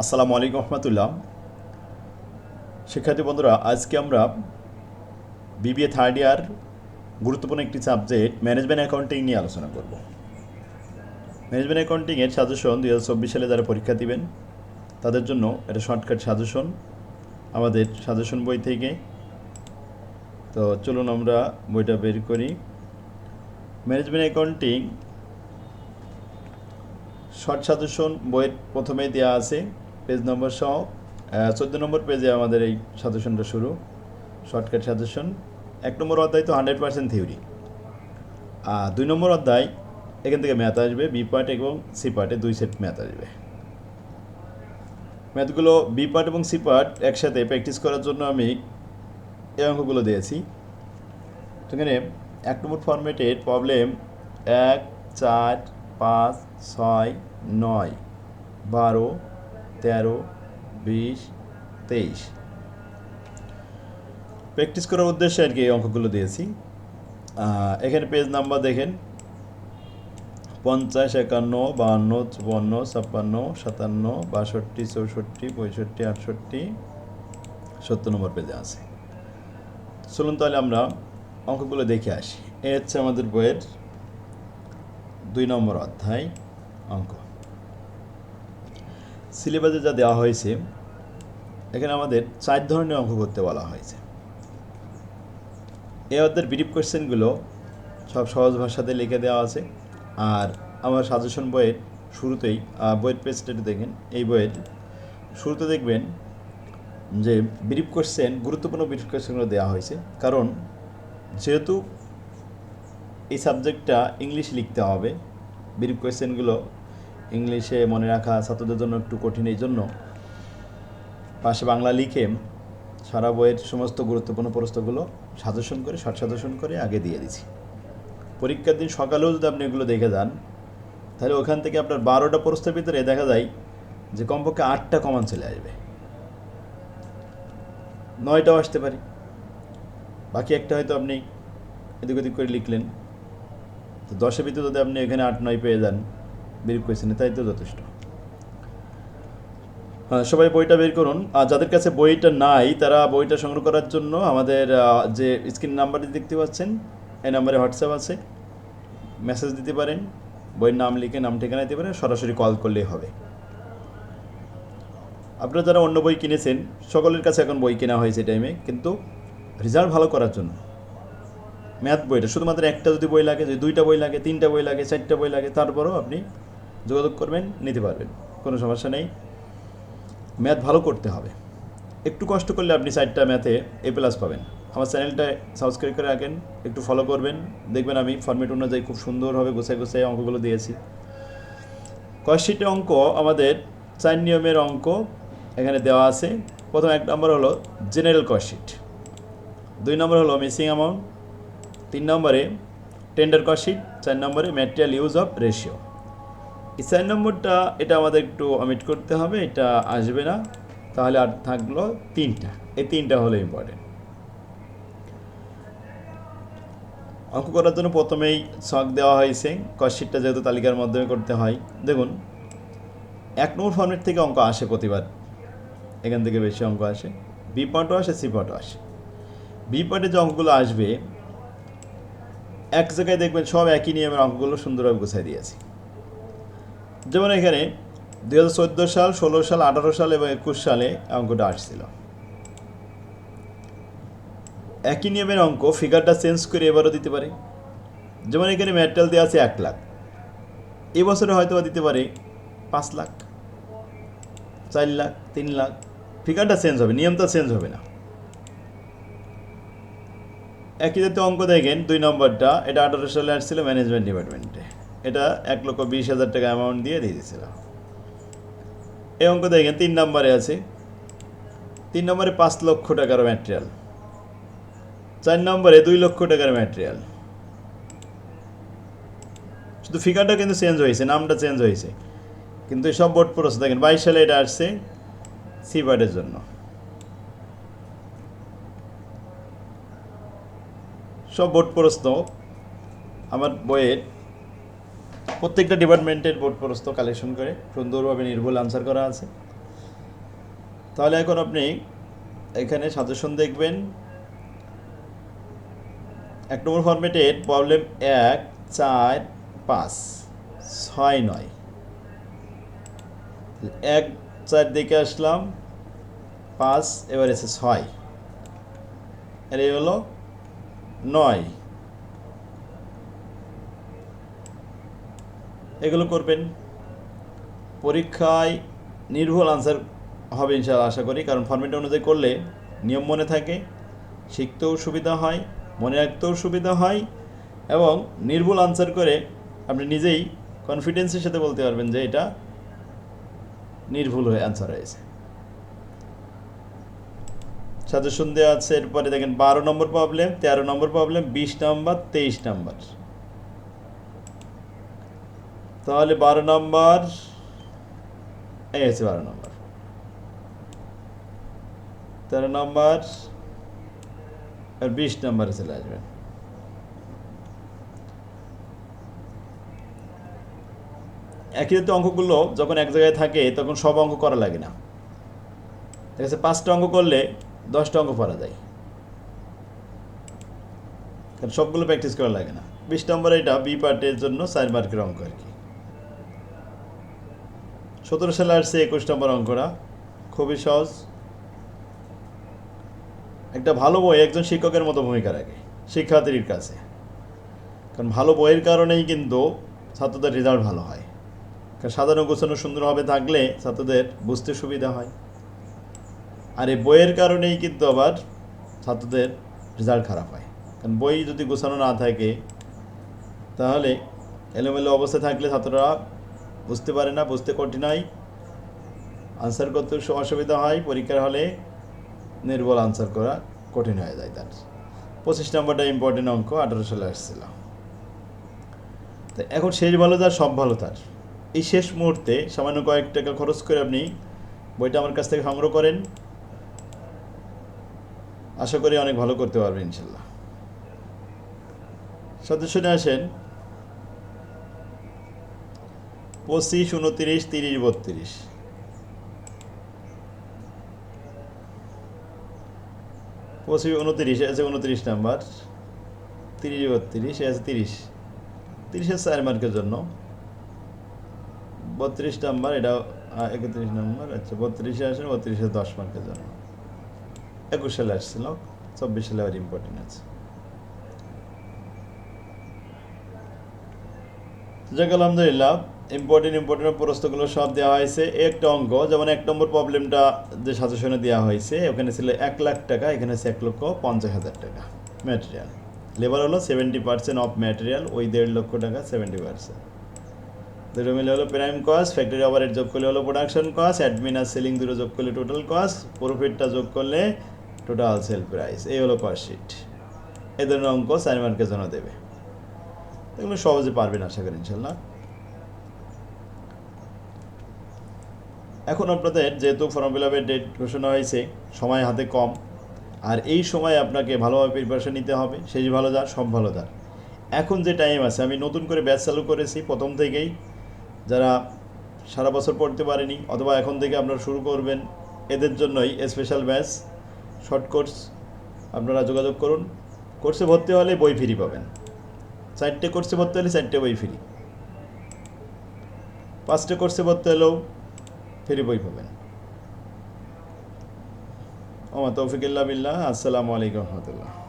আসসালামু আলাইকুম রহমতুল্লাহ। শিক্ষার্থী বন্ধুরা, আজকে আমরা বিবিএ থার্ড ইয়ার গুরুত্বপূর্ণ একটি সাবজেক্ট ম্যানেজমেন্ট অ্যাকাউন্টিং নিয়ে আলোচনা করব। ম্যানেজমেন্ট অ্যাকাউন্টিংয়ের সাজেশন দুই হাজার চব্বিশ সালে যারা পরীক্ষা দিবেন, তাদের জন্য এটা শর্টকাট সাজেশন। আমাদের সাজেশন বই থেকে। তো চলুন আমরা বইটা বের করি। ম্যানেজমেন্ট অ্যাকাউন্টিং শর্ট সাজেশন বইয়ের প্রথমেই দেওয়া আছে। পেজ নম্বর সহ চোদ্দ নম্বর পেজে আমাদের এই সাজেশনটা শুরু শর্টকাট সাজেশন। এক নম্বর অধ্যায় তো হান্ড্রেড পার্সেন্ট থিওরি আর দুই নম্বর অধ্যায়, এখান থেকে ম্যাথ আসবে বি পার্ট এবং সি পার্টে দুই সেট ম্যাথ আসবে। ম্যাথগুলো বি পার্ট এবং সি পার্ট একসাথে প্র্যাকটিস করার জন্য আমি এই অঙ্কগুলো দিয়েছি। সেখানে এক নম্বর ফর্মেটের প্রবলেম এক, চার, পাঁচ, ছয়, নয়, বারো তেরো, বিশ, তেইশ। প্র্যাকটিস করার উদ্দেশ্যে আর কি এই অঙ্কগুলো দিয়েছি। এখানে পেজ নাম্বার দেখেন। পঞ্চাশ, একান্ন, বাহান্ন, চুয়ান্ন, ছাপ্পান্ন, সাতান্ন, বাষট্টি, চৌষট্টি, পঁয়ষট্টি, আটষট্টি, সত্তর নম্বর পেজে আছে। চলুন তাহলে আমরা অঙ্কগুলো দেখে আসি। এ হচ্ছে আমাদের বইয়ের দুই নম্বর অধ্যায় অঙ্ক। সিলেবাসে যা দেওয়া হয়েছে, এখানে আমাদের চার ধরনের অঙ্ক করতে বলা হয়েছে। এ অধ্যায়ের ব্রিফ কোয়েশ্চেনগুলো সব সহজ ভাষাতে লিখে দেওয়া আছে। আর আমার সাজেশন বইয়ের শুরুতেই বইয়ের পেজটা দেখেন, এই বইয়ের শুরুতে দেখবেন যে ব্রিফ কোশ্চেন গুরুত্বপূর্ণ ব্রিফ কোশ্চেনগুলো দেওয়া হয়েছে। কারণ যেহেতু এই সাবজেক্টটা ইংলিশ লিখতে হবে ব্রিফ কোয়েশ্চেনগুলো ইংলিশে মনে রাখা ছাত্রদের জন্য একটু কঠিন এই জন্য পাশে বাংলা লিখে সারা বইয়ের সমস্ত গুরুত্বপূর্ণ প্রশ্নগুলো সাজেশন করে, শর্ট সাজেশন করে আগে দিয়ে দিছি পরীক্ষার দিন সকালেও যদি আপনি এগুলো দেখে যান, তাহলে ওখান থেকে আপনার বারোটা প্রশ্নের ভিতরে দেখা যায় যে কমপক্ষে আটটা কমান চলে আসবে। নয়টাও আসতে পারে। বাকি একটা হয়তো আপনি এদিক ওদিক করে লিখলেন। তো দশের ভিতরে যদি আপনি এখানে আট, নয় পেয়ে যান বের করেছেন, তাই তো যথেষ্ট। হ্যাঁ সবাই বইটা বের করুন। আর যাদের কাছে বইটা নাই, তারা বইটা সংগ্রহ করার জন্য আমাদের যে স্ক্রিন নাম্বারটি দেখতে পাচ্ছেন, এই নাম্বারে হোয়াটসঅ্যাপ আছে। মেসেজ দিতে পারেন, বইয়ের নাম লিখে, নাম ঠিকানা দিতে পারেন, সরাসরি কল করলেই হবে। আপনারা যারা অন্য বই কিনেছেন, সকলের কাছে এখন বই কেনা হয়েছে টাইমে কিন্তু রেজাল্ট ভালো করার জন্য। ম্যাথ বইটা, শুধুমাত্র একটা যদি বই লাগে, যদি দুইটা বই লাগে, তিনটা বই লাগে, চারটা বই লাগে, তারপরেও আপনি যোগাযোগ করবেন, নিতে পারবেন। কোনো সমস্যা নেই। ম্যাথ ভালো করতে হবে। একটু কষ্ট করলে আপনি চারটা ম্যাথে এ প্লাস পাবেন। আমার চ্যানেলটা সাবস্ক্রাইব করে রাখেন, একটু ফলো করবেন। দেখবেন আমি ফর্মেট অনুযায়ী খুব সুন্দরভাবে গোছায় গোছায় অঙ্কগুলো দিয়েছি। কয়শিটের অঙ্ক আমাদের চার নিয়মের অঙ্ক এখানে দেওয়া আছে। প্রথম এক নম্বর হলো জেনারেল কস্টশিট দুই নম্বর হলো মিসিং অ্যামাউন্ট তিন নম্বরে টেন্ডার কস্টশিট চার নম্বরে ম্যাটেরিয়াল ইউজ অফ রেশিও চার নম্বরটা, এটা আমাদের একটু অমিট করতে হবে, এটা আসবে না। তাহলে আর থাকল তিনটা। এই তিনটা হলো ইম্পর্টেন্ট অঙ্ক করার জন্য প্রথমেই ছক দেওয়া হয়েছে কস্টশিটটা যেহেতু তালিকার মাধ্যমে করতে হয়। দেখুন, এক নম্বর ফর্মেট থেকে অঙ্ক আসে প্রতিবার। এখান থেকে বেশি অঙ্ক আসে। বি পার্টও আসে সি পার্টও আসে। বি পার্টে যে অঙ্কগুলো আসবে, এক জায়গায় দেখবেন সব একই নিয়মের অঙ্কগুলো সুন্দরভাবে গুছাই দিয়েছি যেমন এখানে দুই হাজার চোদ্দ সাল, ষোলো সাল, আঠারো সাল এবং একুশ সালে অঙ্কটা আসছিল। একই নিয়মের অঙ্ক ফিগারটা চেঞ্জ করে এবারও দিতে পারে। যেমন এখানে ম্যাটেরিয়াল দেওয়া আছে এক লাখ। এবছরে হয়তো দিতে পারে পাঁচ লাখ, চার লাখ, তিন লাখ। ফিগারটা চেঞ্জ হবে, নিয়মটা চেঞ্জ হবে না। একই জাতীয় অঙ্ক দেখেন, দুই নম্বরটা, এটা আঠারো সালে আসছিল ম্যানেজমেন্ট ডিপার্টমেন্টে এটা এক লক্ষ বিশ হাজার টাকা অ্যামাউন্ট দিয়ে দিয়ে দিয়েছিল এই অঙ্ক দেখেন, তিন নম্বরে আছে। তিন নম্বরে পাঁচ লক্ষ টাকার ম্যাটেরিয়াল চার নম্বরে দুই লক্ষ টাকার ম্যাটেরিয়াল শুধু ফিগারটা কিন্তু চেঞ্জ হয়েছে, নামটা চেঞ্জ হয়েছে। কিন্তু সব বোর্ড প্রশ্ন দেখেন, বাইশ সালে এটা আসছে সি পার্টের জন্য। সব বোর্ড প্রশ্ন আমার বইয়ের প্রত্যেকটা ডিপার্টমেন্টের বোর্ড প্রশ্ন কালেকশন করে সুন্দরভাবে নির্ভুল আনসার করা আছে। তাহলে এখন আপনি এখানে সাজেশন দেখবেন, এক নম্বর ফরম্যাটের প্রবলেম এক, চার, পাঁচ, ছয়, নয়। এক, চার দিকে আসলাম, পাঁচ, এবার এসে ছয়। আর এই হলো নয়। এগুলো করবেন। পরীক্ষায় নির্ভুল আনসার হবে ইনশাআল্লাহ, আশা করি। কারণ ফর্মেট অনুযায়ী করলে নিয়ম মনে থাকে, শিখতেও সুবিধা হয়, মনে রাখতেও সুবিধা হয় এবং নির্ভুল আনসার করে আপনি নিজেই কনফিডেন্সের সাথে বলতে পারবেন যে এটা নির্ভুল হয়ে আনসার হয়েছে। সাজেশন দেওয়া আছে, এরপরে দেখেন বারো নম্বর প্রবলেম তেরো নম্বর প্রবলেম বিশ নম্বর, তেইশ নম্বর। তাহলে বারো নম্বর, এই আছে বারো নম্বর। তেরো নম্বর আর বিশ নম্বরে চলে আসবেন একই জাতীয় অঙ্কগুলো যখন এক জায়গায় থাকে, তখন সব অঙ্ক করা লাগে না। ঠিক আছে পাঁচটা অঙ্ক করলে দশটা অঙ্ক করা যায়। কারণ সবগুলো প্র্যাকটিস করা লাগে না। বিশ নম্বর এটা বি পার্টের জন্য চার মার্কের অঙ্ক আর কি। সতেরো সালে আসছে একুশ নম্বর অঙ্কটা। খুবই সহজ। একটা ভালো বই, একজন শিক্ষকের মতো ভূমিকা রাখে শিক্ষার্থীর কাছে। কারণ ভালো বইয়ের কারণেই কিন্তু ছাত্রদের রেজাল্ট ভালো হয়। কারণ সাধারণ গোছানো সুন্দরভাবে থাকলে ছাত্রদের বুঝতে সুবিধা হয়। আর এই বইয়ের কারণেই কিন্তু আবার ছাত্রদের রেজাল্ট খারাপ হয়। কারণ বই যদি গোছানো না থাকে, তাহলে এলোমেলো অবস্থায় থাকলে ছাত্ররা বুঝতে পারে না, বুঝতে কঠিন হয় আনসার করতে অসুবিধা হয়, পরীক্ষার হলে নির্বল আনসার করা কঠিন হয়ে যায় তার। পঁচিশ নম্বরটা ইম্পর্টেন্ট অঙ্ক, আঠারো সালে আসছিল। তো এখন শেষ ভালো তার, সব ভালো তার। এই শেষ মুহূর্তে সামান্য কয়েক টাকা খরচ করে আপনি বইটা আমার কাছ থেকে সংগ্রহ করেন। আশা করি অনেক ভালো করতে পারবেন ইনশাল্লাহ। সদস্যনে আসেন। পঁচিশ, উনত্রিশ, তিরিশ, বত্রিশ। পঁচিশ, উনত্রিশ আছে উনত্রিশ নাম্বার। তিরিশ, বত্রিশ আছে তিরিশ। তিরিশের চার মার্কের জন্য। বত্রিশ নাম্বার, এটা একত্রিশ নাম্বার আচ্ছা বত্রিশে আসেন, বত্রিশে দশ মার্কের জন্য। একুশ সালে আসছিল, চব্বিশ সালে আবার ইম্পর্টেন্ট আছে। যাক, আলহামদুলিল্লাহ। ইম্পর্টেন্ট ইম্পর্টেন্ট প্রশ্নগুলো সব দেওয়া হয়েছে। একটা অঙ্ক যেমন এক নম্বর প্রবলেমটা যে সাজেশনে দেওয়া হয়েছে, ওখানে ছিল এক লাখ টাকা, এখানে আছে এক লক্ষ পঞ্চাশ হাজার টাকা ম্যাটেরিয়াল লেবার হলো সেভেন্টি পার্সেন্ট অফ ম্যাটেরিয়াল ওই দেড় লক্ষ টাকা সেভেন্টি পার্সেন্ট দুটো মিলে হলো প্রাইম কস্ট ফ্যাক্টরি ওভারেড যোগ করলে হলো প্রোডাকশন কস্ট অ্যাডমিন আর সেলিং দুটো যোগ করলে টোটাল কস্ট প্রফিটটা যোগ করলে টোটাল সেল প্রাইস এই হলো কস্ট শিট এই ধরনের অঙ্ক চার মার্কের জন্য দেবে। এগুলো সহজে পারবেন আশা করি, ইনশাল্লাহ। এখন আপনাদের যেহেতু ফর্ম ফিল আপের ডেট ঘোষণা হয়েছে, সময় হাতে কম, আর এই সময় আপনাকে ভালোভাবে প্রিপারেশন নিতে হবে, শেষ ভালো যার, সব ভালো যার। এখন যে টাইম আছে, আমি নতুন করে ব্যাচ চালু করেছি প্রথম থেকেই, যারা সারা বছর পড়তে পারেনি, অথবা এখন থেকে আপনারা শুরু করবেন, এদের জন্যই স্পেশাল ব্যাচ শর্ট কোর্স আপনারা যোগাযোগ করুন। কোর্সে ভর্তি হলে বই ফ্রি পাবেন। চারটে কোর্সে ভর্তি হলে চারটে বই ফ্রি পাঁচটে কোর্সে ভর্তি হলেও ফ্রি বই পাবেন। ওমা তৌফিকুল্লাহ বিল্লাহ। আসসালামু আলাইকুম রহমতুল্লাহ।